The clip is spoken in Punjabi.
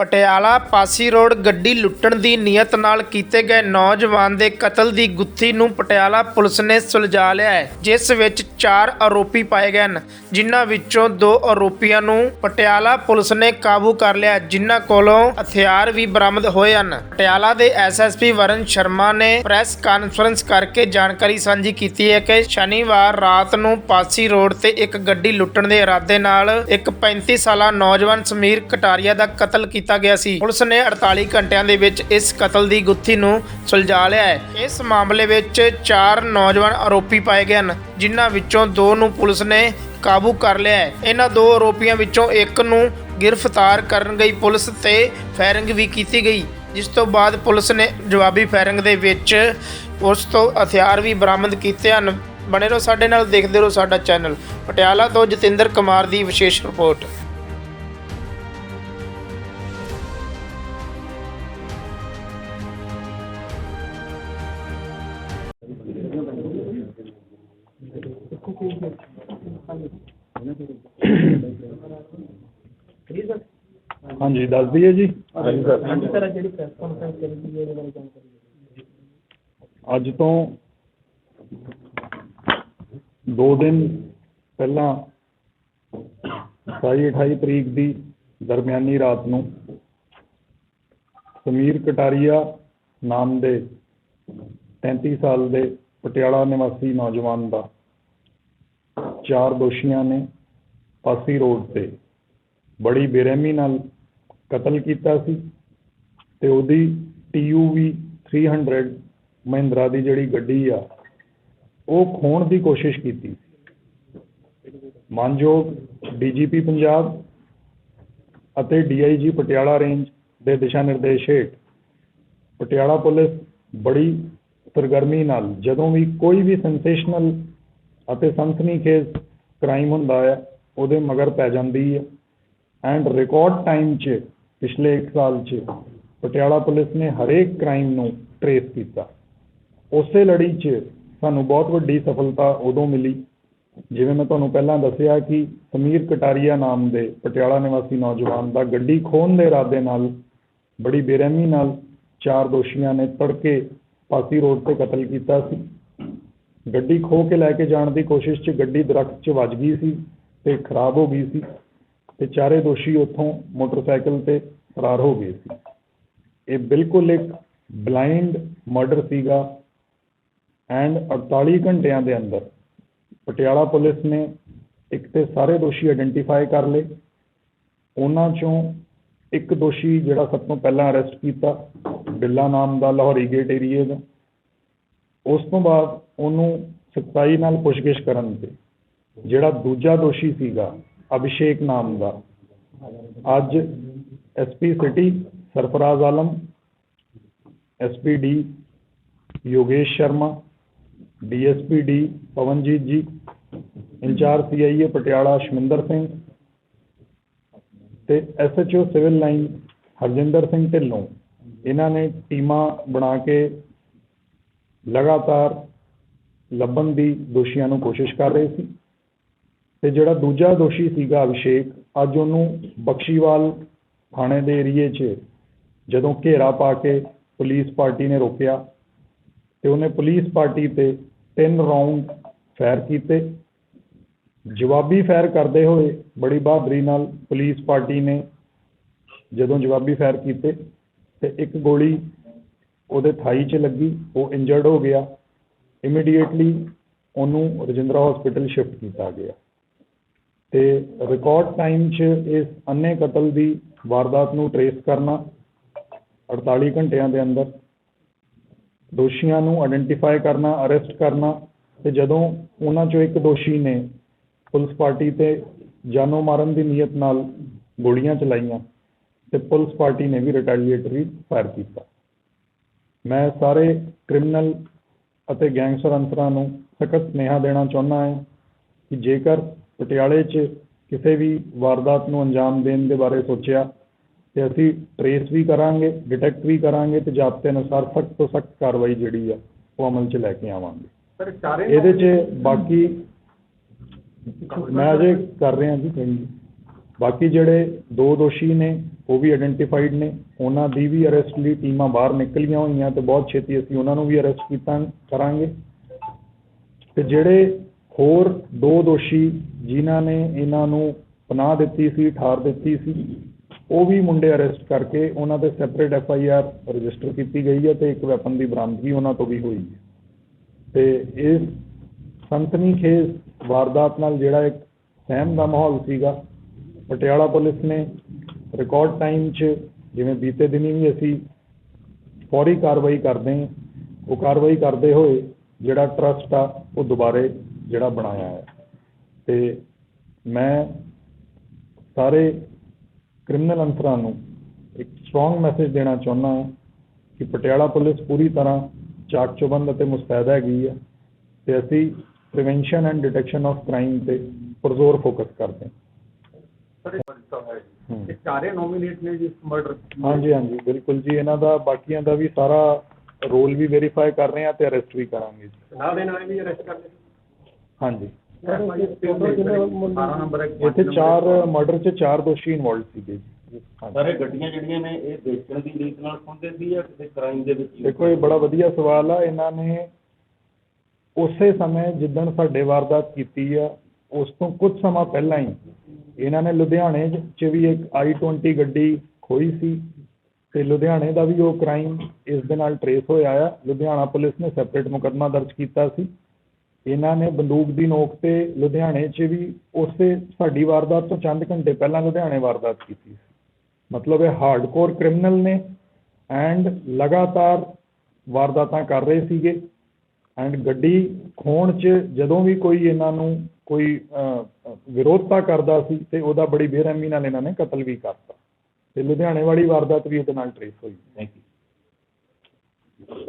ਪਟਿਆਲਾ ਪਾਸੀ ਰੋਡ ਗੱਡੀ ਲੁੱਟਣ ਦੀ ਨੀਅਤ ਨਾਲ ਕੀਤੇ ਗਏ ਨੌਜਵਾਨ ਦੇ ਕਤਲ ਦੀ ਗੁੱਥੀ ਨੂੰ ਪਟਿਆਲਾ ਪੁਲਿਸ ਨੇ ਸੁਲਝਾ ਲਿਆ ਹੈ, ਜਿਸ ਵਿੱਚ ਚਾਰ ਆਰੋਪੀ ਪਾਏ ਗਏ ਹਨ। ਜਿਨ੍ਹਾਂ ਵਿੱਚੋਂ ਦੋ ਆਰੋਪੀਆਂ ਨੂੰ ਪਟਿਆਲਾ ਪੁਲਿਸ ਨੇ ਕਾਬੂ ਕਰ ਲਿਆ, ਜਿਨ੍ਹਾਂ ਕੋਲੋਂ ਹਥਿਆਰ ਵੀ ਬਰਾਮਦ ਹੋਏ ਹਨ। ਪਟਿਆਲਾ ਦੇ ਐਸਐਸਪੀ ਵਰਨ ਸ਼ਰਮਾ ਨੇ ਪ੍ਰੈਸ ਕਾਨਫਰੰਸ ਕਰਕੇ ਜਾਣਕਾਰੀ ਸਾਂਝੀ ਕੀਤੀ ਹੈ ਕਿ ਸ਼ਨੀਵਾਰ ਰਾਤ ਨੂੰ ਪਾਸੀ ਰੋਡ ਤੇ ਇੱਕ ਗੱਡੀ ਲੁੱਟਣ ਦੇ ਇਰਾਦੇ ਨਾਲ ਇੱਕ 35 ਸਾਲਾ ਨੌਜਵਾਨ ਸਮੀਰ ਕਟਾਰੀਆ ਦਾ ਕਤਲ ਕੀਤਾ ਕੀਤਾ ਗਿਆ ਸੀ। ਪੁਲਿਸ ਨੇ 48 ਘੰਟਿਆਂ ਦੇ ਵਿੱਚ ਇਸ ਕਤਲ ਦੀ ਗੁੱਥੀ ਨੂੰ ਸੁਲਝਾ ਲਿਆ ਹੈ। ਇਸ ਮਾਮਲੇ ਵਿੱਚ ਚਾਰ ਨੌਜਵਾਨ ਆਰੋਪੀ ਪਾਏ ਗਏ ਹਨ, ਜਿਨ੍ਹਾਂ ਵਿੱਚੋਂ ਦੋ ਨੂੰ ਪੁਲਿਸ ਨੇ ਕਾਬੂ ਕਰ ਲਿਆ ਹੈ। ਇਹਨਾਂ ਦੋ ਆਰੋਪੀਆਂ ਵਿੱਚੋਂ ਇੱਕ ਨੂੰ ਗ੍ਰਿਫਤਾਰ ਕਰਨ ਗਈ ਪੁਲਿਸ ਤੇ ਫਾਇਰਿੰਗ ਵੀ ਕੀਤੀ ਗਈ, ਜਿਸ ਤੋਂ ਬਾਅਦ ਪੁਲਿਸ ਨੇ ਜਵਾਬੀ ਫਾਇਰਿੰਗ ਦੇ ਵਿੱਚ ਉਸ ਤੋਂ ਹਥਿਆਰ ਵੀ ਬਰਾਮਦ ਕੀਤੇ ਹਨ। ਬਣੇ ਰਹੋ ਸਾਡੇ ਨਾਲ, ਦੇਖਦੇ ਰਹੋ ਸਾਡਾ ਚੈਨਲ। ਪਟਿਆਲਾ ਤੋਂ ਜਤਿੰਦਰ ਕੁਮਾਰ ਦੀ ਵਿਸ਼ੇਸ਼ ਰਿਪੋਰਟ। ਹਾਂਜੀ ਦੱਸ ਦਈਏ ਜੀ। ਹਾਂਜੀ ਸਰ। ਜਿਹੜੀ ਪ੍ਰੈਸ ਕਾਨਫਰੰਸ ਕਰੀ ਸੀ ਇਹਦੇ ਬਾਰੇ ਜਾਣਕਾਰੀ ਅੱਜ ਤੋਂ 2 ਦਿਨ ਪਹਿਲਾਂ 27 28 ਤਰੀਕ ਦੀ ਦਰਮਿਆਨੀ ਰਾਤ ਨੂੰ ਸਮੀਰ ਕਟਾਰੀਆ ਨਾਮ ਦੇ 33 ਸਾਲ ਦੇ ਪਟਿਆਲਾ ਨਿਵਾਸੀ ਨੌਜਵਾਨ ਦਾ ਚਾਰ ਦੋਸ਼ੀਆਂ ਨੇ ਪਾਸੀ ਰੋਡ ਤੇ ਬੜੀ ਬੇਰਹਿਮੀ ਨਾਲ ਕਤਲ ਕੀਤਾ ਸੀ ਤੇ ਉਹਦੀ TUV 300 ਮਹਿੰਦਰਾ ਦੀ ਜਿਹੜੀ ਗੱਡੀ ਆ, ਉਹ ਖੋਣ ਦੀ ਕੋਸ਼ਿਸ਼ ਕੀਤੀ। ਮਾਨਯੋਗ ਡੀਜੀਪੀ ਪੰਜਾਬ ਅਤੇ ਡੀਆਈਜੀ ਪਟਿਆਲਾ ਰੇਂਜ ਦੇ ਦਿਸ਼ਾ ਨਿਰਦੇਸ਼ ਹੇਠ ਪਟਿਆਲਾ ਪੁਲਿਸ ਬੜੀ ਸਰਗਰਮੀ ਨਾਲ, ਜਦੋਂ ਵੀ ਕੋਈ ਵੀ ਸੈਂਸੇਸ਼ਨਲ ਅਤੇ ਸਨਸਨੀਖੇਜ਼ ਕ੍ਰਾਈਮ ਹੁੰਦਾ ਆ ਉਹਦੇ ਮਗਰ ਪੈ ਜਾਂਦੀ ਹੈ। ਐਂਡ ਰਿਕਾਰਡ ਟਾਈਮ 'ਚ, ਪਿਛਲੇ 1 ਸਾਲ 'ਚ, ਪਟਿਆਲਾ ਪੁਲਿਸ ਨੇ ਹਰੇਕ ਕ੍ਰਾਈਮ ਨੂੰ ਟਰੇਸ ਕੀਤਾ। ਉਸੇ ਲੜੀ 'ਚ ਸਾਨੂੰ ਬਹੁਤ ਵੱਡੀ ਸਫਲਤਾ ਉਦੋਂ ਮਿਲੀ, ਜਿਵੇਂ ਮੈਂ ਤੁਹਾਨੂੰ ਪਹਿਲਾਂ ਦੱਸਿਆ ਕਿ ਸਮੀਰ ਕਟਾਰੀਆ ਨਾਮ ਦੇ ਪਟਿਆਲਾ ਨਿਵਾਸੀ ਨੌਜਵਾਨ ਦਾ ਗੱਡੀ ਖੋਹਣ ਦੇ ਇਰਾਦੇ ਨਾਲ, ਬੜੀ ਬੇਰਹਿਮੀ ਨਾਲ ਚਾਰ ਦੋਸ਼ੀਆਂ ਨੇ ਤੜਕੇ ਪਾਸੀ ਰੋਡ ਤੇ ਕਤਲ ਕੀਤਾ ਸੀ। ਗੱਡੀ ਖੋਹ ਕੇ ਲੈ ਕੇ ਜਾਣ ਦੀ ਕੋਸ਼ਿਸ਼ 'ਚ ਗੱਡੀ ਦਰੱਖਤ 'ਚ ਵੱਜ ਗਈ ਸੀ ਅਤੇ ਖਰਾਬ ਹੋ ਗਈ ਸੀ ਅਤੇ ਚਾਰੇ ਦੋਸ਼ੀ ਉੱਥੋਂ ਮੋਟਰਸਾਈਕਲ ਤੇ ਫਰਾਰ ਹੋ ਗਏ ਸੀ। ਇਹ ਬਿਲਕੁਲ ਇੱਕ ਬਲਾਈਂਡ ਮਰਡਰ ਸੀਗਾ ਐਂਡ 48 ਘੰਟਿਆਂ ਦੇ ਅੰਦਰ ਪਟਿਆਲਾ ਪੁਲਿਸ ਨੇ ਇੱਕ ਤਾਂ ਸਾਰੇ ਦੋਸ਼ੀ ਆਇਡੈਂਟੀਫਾਈ ਕਰ ਲਏ। ਉਹਨਾਂ ਚੋਂ ਇੱਕ ਦੋਸ਼ੀ ਜਿਹੜਾ ਸਭ ਤੋਂ ਪਹਿਲਾਂ ਅਰੈਸਟ ਕੀਤਾ, ਬਿੱਲਾ ਨਾਮ ਦਾ ਲਾਹੌਰੀ ਗੇਟ ਏਰੀਏ ਦਾ। ਉਸ ਤੋਂ ਬਾਅਦ ਉਹਨੂੰ ਸਖਤਾਈ ਨਾਲ ਪੁੱਛਗਿੱਛ ਕਰਨ ਤੇ, ਜਿਹੜਾ ਦੂਜਾ ਦੋਸ਼ੀ ਸੀਗਾ, ਅਭਿਸ਼ੇਕ ਨਾਮ ਦਾ, ਅੱਜ SP city Sarfaraz Alam SP D Yogesh Sharma DSP D Pawanjit ji, incharge CIA Patiala Shaminder Singh ਤੇ SHO civil line Harjinder Singh Dhillon, ਇਹਨਾਂ ਨੇ ਟੀਮਾਂ ਬਣਾ ਕੇ ਲਗਾਤਾਰ ਲੱਭਣ ਦੀ ਦੋਸ਼ੀਆਂ ਨੂੰ ਕੋਸ਼ਿਸ਼ ਕਰ ਰਹੇ ਸੀ। ਤੇ ਜਿਹੜਾ ਦੂਜਾ ਦੋਸ਼ੀ ਸੀਗਾ ਅਭਿਸ਼ੇਕ, ਅੱਜ ਉਹਨੂੰ ਬਖਸ਼ੀਵਾਲ ਥਾਣੇ ਦੇ ਏਰੀਏ 'ਚ ਜਦੋਂ ਘੇਰਾ ਪਾ ਕੇ ਪੁਲਿਸ ਪਾਰਟੀ ਨੇ ਰੋਕਿਆ ਤੇ ਉਹਨੇ ਪੁਲਿਸ ਪਾਰਟੀ ਤੇ ਤਿੰਨ ਰਾਉਂਡ ਫਾਇਰ ਕੀਤੇ। ਜਵਾਬੀ ਫਾਇਰ ਕਰਦੇ ਹੋਏ ਬੜੀ ਬਹਾਦਰੀ ਨਾਲ ਪੁਲਿਸ ਪਾਰਟੀ ਨੇ ਜਦੋਂ ਜਵਾਬੀ ਫਾਇਰ ਕੀਤੇ ਤੇ ਇੱਕ ਗੋਲੀ ਉਹਦੇ ਥਾਈ 'ਚ ਲੱਗੀ, ਉਹ ਇੰਜਰਡ ਹੋ ਗਿਆ। ਇਮੀਡੀਏਟਲੀ ਉਹਨੂੰ ਰਜਿੰਦਰਾ ਹਸਪੀਟਲ ਸ਼ਿਫਟ ਕੀਤਾ ਗਿਆ। ਤੇ ਰਿਕਾਰਡ ਟਾਈਮ 'ਚ ਇਸ ਅੰਨੇ ਕਤਲ ਦੀ ਵਾਰਦਾਤ ਨੂੰ ਟਰੇਸ ਕਰਨਾ 48 ਘੰਟਿਆਂ ਦੇ ਅੰਦਰ ਦੋਸ਼ੀਆਂ ਨੂੰ ਆਇਡੈਂਟੀਫਾਈ ਕਰਨਾ ਅਰੈਸਟ ਕਰਨਾ, ਤੇ ਜਦੋਂ ਉਹਨਾਂ 'ਚੋਂ ਇੱਕ ਦੋਸ਼ੀ ਨੇ ਪੁਲਿਸ ਪਾਰਟੀ ਤੇ ਜਾਨੋਂ ਮਾਰਨ ਦੀ ਨੀਅਤ ਨਾਲ ਗੋਲੀਆਂ ਚਲਾਈਆਂ, ਤੇ ਪੁਲਿਸ ਪਾਰਟੀ ਨੇ ਵੀ ਰਿਟੈਲੀਏਟਰੀ ਫਾਇਰ ਕੀਤਾ। ਮੈਂ ਸਾਰੇ ਕ੍ਰਿਮੀਨਲ ਅਤੇ ਗੈਂਗਸਟਰ ਅਨਸਰਾਂ ਨੂੰ ਸਖਤ ਸੁਨੇਹਾ ਦੇਣਾ ਚਾਹੁੰਦਾ ਹਾਂ ਕਿ ਜੇਕਰ ਪਟਿਆਲੇ 'ਚ ਕਿਸੇ ਵੀ ਵਾਰਦਾਤ ਨੂੰ ਅੰਜਾਮ ਦੇਣ ਦੇ ਬਾਰੇ ਸੋਚਿਆ ਤੇ ਅਸੀਂ ਟਰੇਸ ਵੀ ਕਰਾਂਗੇ ਡਿਟੈਕਟ ਵੀ ਕਰਾਂਗੇ ਤੇ ਜ਼ਾਬਤੇ ਅਨੁਸਾਰ ਸਖਤ ਤੋਂ ਸਖਤ ਕਾਰਵਾਈ ਜਿਹੜੀ ਆ ਉਹ ਅਮਲ 'ਚ ਲੈ ਕੇ ਆਵਾਂਗੇ। ਸਰ ਇਹਦੇ 'ਚ ਬਾਕੀ ਮੈਂ ਅਜੇ ਕਰ ਰਿਹਾ ਜੀ ਕਈ ਬਾਕੀ ਜਿਹੜੇ ਦੋ ਦੋਸ਼ੀ ਨੇ, ਉਹ ਵੀ ਆਇਡੈਂਟੀਫਾਈਡ ਨੇ, ਉਹਨਾਂ ਦੀ ਵੀ ਅਰੈਸਟ ਲਈ ਟੀਮਾਂ ਬਾਹਰ ਨਿਕਲੀਆਂ ਹੋਈਆਂ ਤੇ ਬਹੁਤ ਛੇਤੀ ਅਸੀਂ ਉਹਨਾਂ ਨੂੰ ਵੀ ਅਰੈਸਟ ਕੀਤਾ, ਕਰਾਂਗੇ। ਤੇ ਜਿਹੜੇ ਹੋਰ ਦੋ ਦੋਸ਼ੀ ਜਿਨ੍ਹਾਂ ਨੇ ਇਹਨਾਂ ਨੂੰ ਪਨਾਹ ਦਿੱਤੀ ਸੀ, ਠਾਰ ਦਿੱਤੀ ਸੀ, ਉਹ ਵੀ ਮੁੰਡੇ ਅਰੈਸਟ ਕਰਕੇ ਉਹਨਾਂ ਤੇ separate F I R register ਕੀਤੀ ਗਈ ਹੈ ਤੇ ਇੱਕ ਵੈਪਨ ਦੀ ਬਰਾਮਦਗੀ ਉਹਨਾਂ ਤੋਂ ਵੀ ਹੋਈ ਹੈ। ਤੇ ਇਸ ਖੇਸ ਵਾਰਦਾਤ ਨਾਲ ਜਿਹੜਾ ਇੱਕ ਸਹਿਮ ਦਾ ਮਾਹੌਲ ਸੀਗਾ ਪਟਿਆਲਾ ਪੁਲਿਸ ਨੇ ਰਿਕਾਰਡ ਟਾਈਮ 'ਚ ਜਿਵੇਂ ਬੀਤੇ ਦਿਨੀ ਵੀ ਅਸੀਂ ਫੌਰੀ ਕਾਰਵਾਈ ਕਰਦੇ ਹਾਂ, ਉਹ ਕਾਰਵਾਈ ਕਰਦੇ ਹੋਏ ਜਿਹੜਾ ਟਰਸਟ ਆ, ਉਹ ਦੁਬਾਰੇ ਜਿਹੜਾ ਬਣਾਇਆ ਹੈ। ਤੇ ਮੈਂ ਸਾਰੇ ਕ੍ਰਿਮੀਨਲ ਅਨਸਰਾਂ ਨੂੰ ਇੱਕ ਸਟਰੋਂਗ ਮੈਸੇਜ ਦੇਣਾ ਚਾਹੁੰਦਾ ਹਾਂ ਕਿ ਪਟਿਆਲਾ ਪੁਲਿਸ ਪੂਰੀ ਤਰ੍ਹਾਂ ਚਾਕ ਚੁਬੰਦ ਅਤੇ ਮੁਸਤੈਦ ਹੈਗੀ ਹੈ ਤੇ ਅਸੀਂ prevention and detection of crime ਤੇ ਪਰਜ਼ੋਰ ਫੋਕਸ ਕਰਦੇ ਹਾਂ। ਇਹ ਚਾਰੇ ਨੋਮੀਨੇਟ ਨੇ ਜਿਸ ਮਰਡਰ ਹਾਂਜੀ ਹਾਂਜੀ ਬਿਲਕੁਲ ਜੀ। ਇਹਨਾਂ ਦਾ ਬਾਕੀਆਂ ਦਾ ਵੀ ਸਾਰਾ ਰੋਲ ਵੀ ਵੈਰੀਫਾਈ ਕਰ ਰਹੇ ਹਾਂ ਤੇ ਅਰੈਸਟ ਵੀ ਕਰਾਂਗੇ ਜੀ। ਨਾਲ ਦੇ ਨਾਲ ਵੀ ਅਰੈਸਟ ਕਰ ਲਏ ਹਾਂਜੀ। 12 ਨੰਬਰ ਹੈ। ਇੱਥੇ ਚਾਰ ਮਰਡਰ 'ਚ ਚਾਰ ਦੋਸ਼ੀ ਇਨਵੋਲਡ ਸੀਗੇ ਜੀ। ਸਾਰੇ ਗੱਡੀਆਂ ਜਿਹੜੀਆਂ ਨੇ ਇਹ ਵੇਚਣ ਦੀ ਨੀਤ ਨਾਲ ਸੰਬੰਧਿਤ ਸੀ ਜਾਂ ਕਿਸੇ ਕ੍ਰਾਈਮ ਦੇ ਵਿੱਚ? ਦੇਖੋ ਇਹ ਬੜਾ ਵਧੀਆ ਸਵਾਲ ਆ। ਇਹਨਾਂ ਨੇ ਉਸੇ ਸਮੇਂ ਜਿੱਦਣ ਸਾਡੇ ਵਾਰਦਾਤ ਕੀਤੀ ਆ ਉਸ ਤੋਂ ਕੁਝ ਸਮਾਂ ਪਹਿਲਾਂ ਹੀ ਇਹਨਾਂ ਨੇ ਲੁਧਿਆਣੇ 'ਚ- ਵੀ ਇੱਕ i20 ਗੱਡੀ ਖੋਹੀ ਸੀ ਅਤੇ ਲੁਧਿਆਣੇ ਦਾ ਵੀ ਉਹ ਕ੍ਰਾਈਮ ਇਸ ਦੇ ਨਾਲ ਟਰੇਸ ਹੋਇਆ ਆ। ਲੁਧਿਆਣਾ ਪੁਲਿਸ ਨੇ ਸੈਪਰੇਟ ਮੁਕੱਦਮਾ ਦਰਜ ਕੀਤਾ ਸੀ। ਇਹਨਾਂ ਨੇ ਬੰਦੂਕ ਦੀ ਨੋਕ ਤੇ ਲੁਧਿਆਣੇ 'ਚ ਵੀ ਉਸੇ ਸਾਡੀ ਵਾਰਦਾਤ ਤੋਂ ਚੰਦ ਘੰਟੇ ਪਹਿਲਾਂ ਲੁਧਿਆਣੇ ਵਾਰਦਾਤ ਕੀਤੀ ਸੀ। ਮਤਲਬ ਇਹ ਹਾਰਡਕੋਰ ਕ੍ਰਿਮੀਨਲ ਨੇ ਐਂਡ ਲਗਾਤਾਰ ਵਾਰਦਾਤਾਂ ਕਰ ਰਹੇ ਸੀਗੇ। ਐਂਡ ਗੱਡੀ ਖੋਹਣ 'ਚ ਜਦੋਂ ਵੀ ਕੋਈ ਇਹਨਾਂ ਨੂੰ ਕੋਈ ਵਿਰੋਧਤਾ ਕਰਦਾ ਸੀ ਤੇ ਉਹਦਾ ਬੜੀ ਬੇਰਹਿਮੀ ਨਾਲ ਇਹਨਾਂ ਨੇ ਕਤਲ ਵੀ ਕਰਤਾ। ਤੇ ਲੁਧਿਆਣੇ ਵਾਲੀ ਵਾਰਦਾਤ ਵੀ ਇਹਦੇ ਨਾਲ ਟ੍ਰੇਸ ਹੋਈ। Thank you